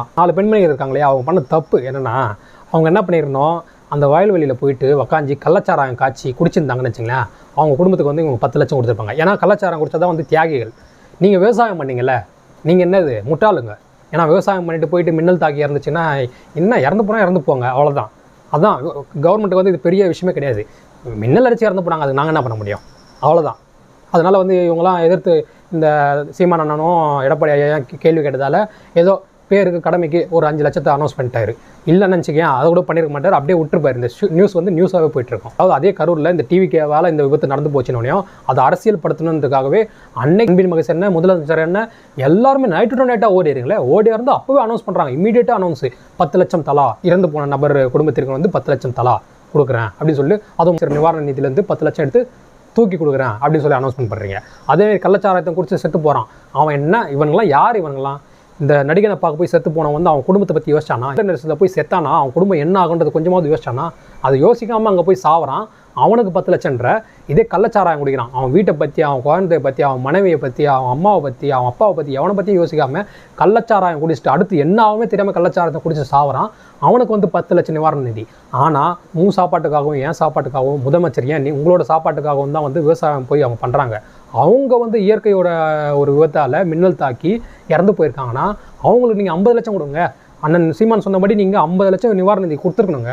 நாலு பெண்மணிகள் இருக்காங்க இல்லையா? அவங்க பண்ண தப்பு என்னன்னா அவங்க என்ன பண்ணியிருந்தோம்? அந்த வயல்வெளியில் போயிட்டு உக்காஞ்சி கள்ளச்சாரம் காய்ச்சி குடிச்சிருந்தாங்கன்னு வச்சுங்களேன் அவங்க குடும்பத்துக்கு வந்து இவங்க பத்து லட்சம் கொடுத்துருப்பாங்க. ஏன்னா கள்ளச்சாரம் குடிச்சா தான் வந்து தியாகிகள். நீங்கள் விவசாயம் பண்ணீங்கல்ல நீங்கள் என்னது? முட்டாளுங்க. ஏன்னா விவசாயம் பண்ணிட்டு போயிட்டு மின்னல் தாக்கி இறந்துச்சுன்னா என்ன இறந்து போனால் இறந்து போங்க அவ்வளோதான் அதான் கவர்மெண்ட்டுக்கு வந்து இது பெரிய விஷயமே கிடையாது. மின்னல் அடித்து இறந்து போனாங்க அதுக்கு நாங்கள் என்ன பண்ண முடியும்? அவ்வளோதான் அதனால் வந்து இவங்களாம் எதிர்த்து இந்த சீமான் அண்ணனும் எடப்பாடி ஐயா கேள்வி கேட்டதால் ஏதோ பேருக்கு கடமைக்கு ஒரு அஞ்சு லட்சத்தை அனௌன்ஸ் பண்ணிட்டாரு இல்லைன்னு நினச்சிக்கேன் அதை கூட பண்ணியிருக்க மாட்டார். அப்படியே விட்டுருப்பாரு. இந்த நியூஸ் வந்து நியூஸாகவே போயிட்டுருக்கும். அதாவது அதே கரூரில் இந்த டிவிக்கேவால் இந்த விபத்து நடந்து போச்சுனோடையும் அதை அரசியல் படுத்தணுன்றதுக்காகவே அன்னை அன்பின் மகேஷ் என்ன முதலமைச்சர் என்ன எல்லாருமே நைட்டு டு நைட்டாக ஓடிடுங்களே ஓடி இருந்து அப்போவே அனௌன்ஸ் பண்ணுறாங்க இமீடியட்டாக அனௌன்ஸ் பத்து லட்சம் தலா. இறந்து போன நபர் குடும்பத்திற்கு வந்து பத்து லட்சம் தலா கொடுக்குறேன் அப்படின்னு சொல்லி அதுவும் சரி நிவாரண நிதியிலேருந்து பத்து லட்சம் எடுத்து தூக்கி கொடுக்குறேன் அப்படின்னு சொல்லி அனௌன்ஸ்மெண்ட் பண்ணுறீங்க அதே கள்ளச்சாராயத்தை குடிச்சு செத்து போகிறான் அவன் என்ன? இவனுங்களாம் யார் இவனுங்களாம்? இந்த நடிகனை பார்க்க போய் செத்து போனவன் வந்து அவன் குடும்பத்தை பற்றி யோசிச்சானா? இன்டர்நெட்ஸில் போய் செத்தானா? அவன் குடும்பம் என்ன ஆகுன்றது கொஞ்சமாவது யோசிச்சானா? அதை யோசிக்காமல் அங்கே போய் சாவறான். அவனுக்கு பத்து லட்சம்ன்ற. இதே கள்ளச்சாராயம் குடிக்கிறான். அவன் வீட்டை பற்றி அவன் குழந்தைய பற்றி அவன் மனைவியை பற்றி அவன் அம்மாவை பற்றி அவன் அப்பாவை பற்றி எவனை பற்றி யோசிக்காமல் கள்ளச்சாராயம் குடிச்சிட்டு அடுத்து என்ன ஆகுமே தெரியாமல் கள்ளச்சாராயத்தை குடிச்சு சாவறான். அவனுக்கு வந்து பத்து லட்சம் நிவாரண நிதி. ஆனால் உன் சாப்பாட்டுக்காகவும் என் சாப்பாட்டுக்காகவும் முதலமைச்சர் ஏன் நீ உங்களோட சாப்பாட்டுக்காகவும் தான் வந்து விவசாயம் போய் அவங்க பண்ணுறாங்க அவங்க வந்து இயற்கையோட ஒரு விபத்தால் மின்னல் தாக்கி இறந்து போயிருக்காங்கன்னா அவங்களுக்கு நீங்கள் ஐம்பது லட்சம் கொடுங்க. அண்ணன் சீமான் சொன்னபடி நீங்கள் ஐம்பது லட்சம் நிவாரண நிதி கொடுத்துருக்கணுங்க.